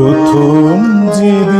প্রথম যেদিন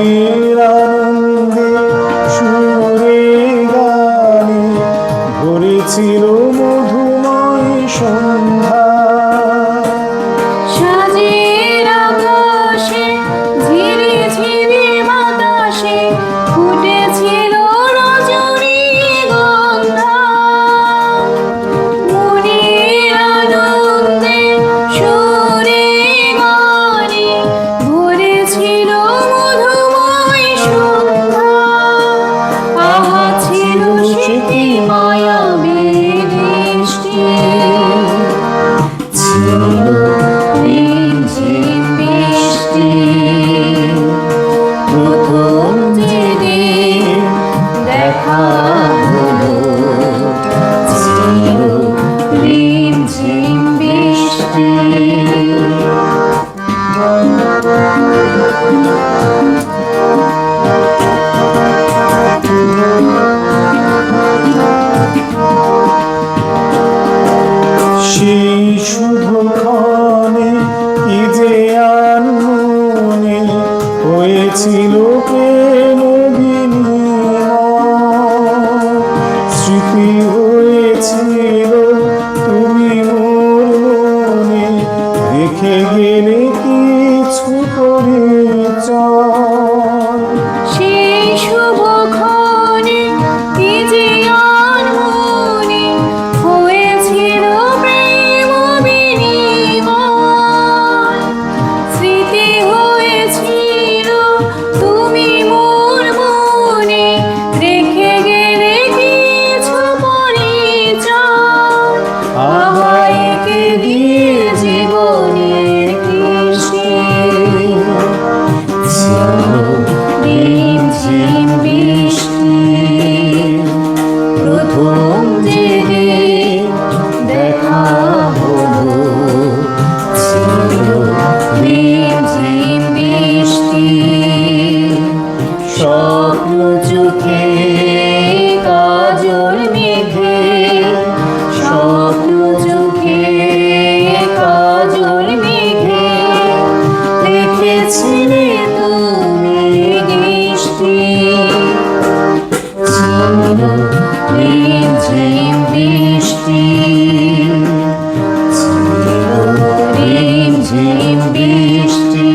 মনের আনন্দে সুরে গানে ভরেছি রেখে গেলে কিছু করে স্বপ্ন চোখে কাজল মেঘে। স্বপ্ন চোখে কাজল মেঘে। দেখেছিলে তুমি দৃষ্টি। ছিল ঝিম বৃষ্টি। ঝিম বৃষ্টি।